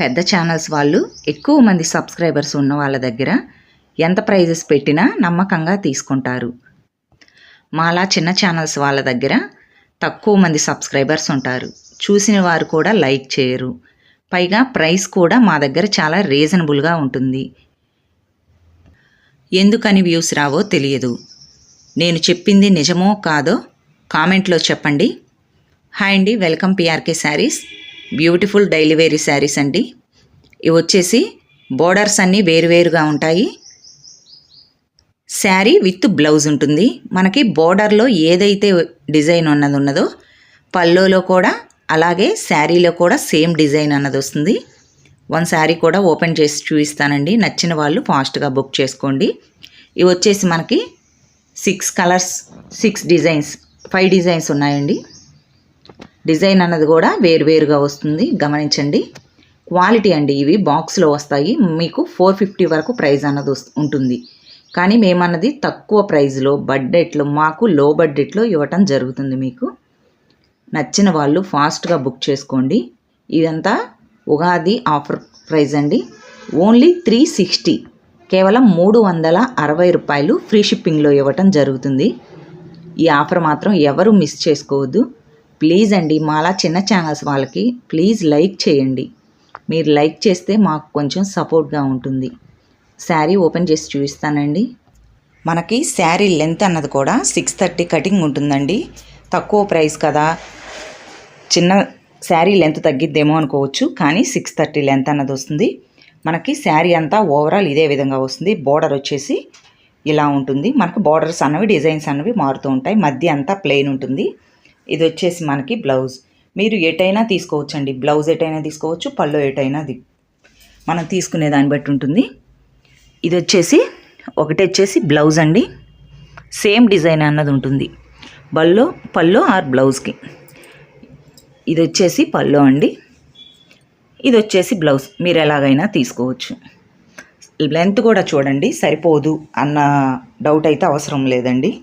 పెద్ద ఛానల్స్ వాళ్ళు ఎక్కువ మంది సబ్స్క్రైబర్స్ ఉన్న వాళ్ళ దగ్గర ఎంత ప్రైజెస్ పెట్టినా నమ్మకంగా తీసుకుంటారు. మాలా చిన్న ఛానల్స్ వాళ్ళ దగ్గర తక్కువ మంది సబ్స్క్రైబర్స్ ఉంటారు. చూసిన వారు కూడా లైక్ చేయరు. పైగా ప్రైస్ కూడా మా దగ్గర చాలా రీజనబుల్గా ఉంటుంది. ఎందుకని వ్యూస్ రావో తెలియదు. నేను చెప్పింది నిజమో కాదో కామెంట్లో చెప్పండి. హాయ్ అండి welcome PRK sarees beautiful daily wear sarees అండి. ఇవి వచ్చేసి బోర్డర్స్ అన్నీ వేరువేరుగా ఉంటాయి. శారీ విత్ బ్లౌజ్ ఉంటుంది. మనకి బోర్డర్లో ఏదైతే డిజైన్ ఉన్నది ఉన్నదో పల్లోలో కూడా అలాగే శారీలో కూడా సేమ్ డిజైన్ అన్నది వస్తుంది. వన్ శారీ కూడా ఓపెన్ చేసి చూపిస్తానండి. నచ్చిన వాళ్ళు ఫాస్ట్గా బుక్ చేసుకోండి. ఇవి వచ్చేసి మనకి six colours six designs five designs ఉన్నాయండి. డిజైన్ అన్నది కూడా వేరువేరుగా వస్తుంది. గమనించండి. క్వాలిటీ అండి ఇవి. బాక్స్లో వస్తాయి. మీకు ఫోర్ ఫిఫ్టీ వరకు ప్రైస్ అన్నది వస్- ఉంటుంది. కానీ మేమన్నది తక్కువ ప్రైస్లో బడ్జెట్లో మాకు లో బడ్జెట్లో ఇవ్వటం జరుగుతుంది మీకు. నచ్చిన వాళ్ళు ఫాస్ట్గా బుక్ చేసుకోండి. ఇదంతా ఉగాది ఆఫర్ ప్రైస్ అండి. Only three sixty. కేవలం మూడు వందల అరవై రూపాయలు ఫ్రీ షిప్పింగ్లో ఇవ్వటం జరుగుతుంది. ఈ ఆఫర్ మాత్రం ఎవరు మిస్ చేసుకోవద్దు. ప్లీజ్ అండి మాలా చిన్న ఛానల్స్ వాళ్ళకి ప్లీజ్ లైక్ చేయండి. మీరు లైక్ చేస్తే మాకు కొంచెం సపోర్ట్గా ఉంటుంది. శారీ ఓపెన్ చేసి చూపిస్తానండి. మనకి శారీ లెంత్ అన్నది కూడా సిక్స్ థర్టీ కటింగ్ ఉంటుందండి. తక్కువ ప్రైస్ కదా. చిన్న శారీ లెంత్ తగ్గిద్దేమో అనుకోవచ్చు కానీ సిక్స్ థర్టీ లెంత్ అన్నది వస్తుంది. మనకి శారీ అంతా ఓవరాల్ ఇదే విధంగా వస్తుంది. బోర్డర్ వచ్చేసి ఇలా ఉంటుంది. మనకు బోర్డర్స్ అన్నవి డిజైన్స్ అన్నవి మారుతూ ఉంటాయి. మధ్య అంతా ప్లెయిన్ ఉంటుంది. ఇది వచ్చేసి మనకి బ్లౌజ్. మీరు ఎటైనా తీసుకోవచ్చండి. బ్లౌజ్ ఎటైనా తీసుకోవచ్చు పళ్ళు ఎటైనా మనం తీసుకునే దాన్ని బట్టి ఉంటుంది. ఇది వచ్చేసి ఒకటి వచ్చేసి బ్లౌజ్ అండి. సేమ్ డిజైన్ అన్నది ఉంటుంది. బల్లో పల్లో ఆర్ బ్లౌజ్కి. ఇది వచ్చేసి పల్లో అండి. ఇది వచ్చేసి బ్లౌజ్. మీరు ఎలాగైనా తీసుకోవచ్చు. లెంత్ కూడా చూడండి సరిపోదు అన్న డౌట్ అయితే అవసరం లేదండి.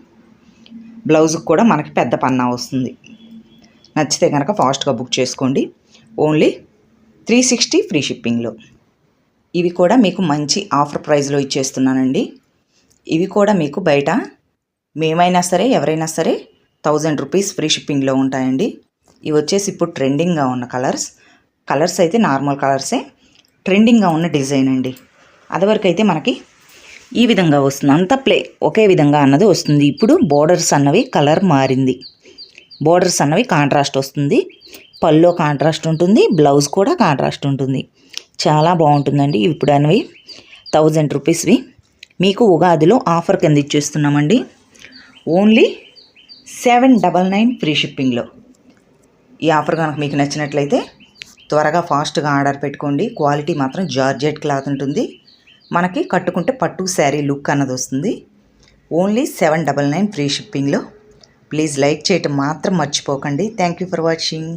బ్లౌజ్కి కూడా మనకి పెద్ద పన్నా వస్తుంది. నచ్చితే కనుక ఫాస్ట్గా బుక్ చేసుకోండి. ఓన్లీ త్రీ సిక్స్టీ ఫ్రీ షిప్పింగ్లో. ఇవి కూడా మీకు మంచి ఆఫర్ ప్రైస్లో ఇచ్చేస్తున్నానండి. ఇవి కూడా మీకు బయట మేమైనా సరే ఎవరైనా సరే థౌజండ్ రూపీస్ ఫ్రీ షిప్పింగ్లో ఉంటాయండి. ఇవి వచ్చేసి ఇప్పుడు ట్రెండింగ్గా ఉన్న కలర్స్. కలర్స్ అయితే నార్మల్ కలర్సే. ట్రెండింగ్గా ఉన్న డిజైన్ అండి. అదివరకు అయితే మనకి ఈ విధంగా వస్తుంది. అంత ప్లే ఒకే విధంగా అన్నది వస్తుంది. ఇప్పుడు బోర్డర్స్ అన్నవి కలర్ మారింది. బోర్డర్స్ అన్నవి కాంట్రాస్ట్ వస్తుంది. పల్లో కాంట్రాస్ట్ ఉంటుంది. బ్లౌజ్ కూడా కాంట్రాస్ట్ ఉంటుంది. చాలా బాగుంటుందండి ఇప్పుడు అనేవి థౌజండ్ రూపీస్వి మీకు ఉగాదిలో ఆఫర్ కింద ఇచ్చేస్తున్నామండి. Only seven double nine free షిప్పింగ్లో ఈ ఆఫర్ కనుక మీకు నచ్చినట్లయితే త్వరగా ఫాస్ట్గా ఆర్డర్ పెట్టుకోండి. క్వాలిటీ మాత్రం జార్జెట్ క్లాత్ ఉంటుంది. మనకి కట్టుకుంటే పట్టు శారీ లుక్ అన్నది వస్తుంది. Only seven double nine free షిప్పింగ్లో ప్లీజ్ లైక్ చేయటం మాత్రం మర్చిపోకండి. Thank you for watching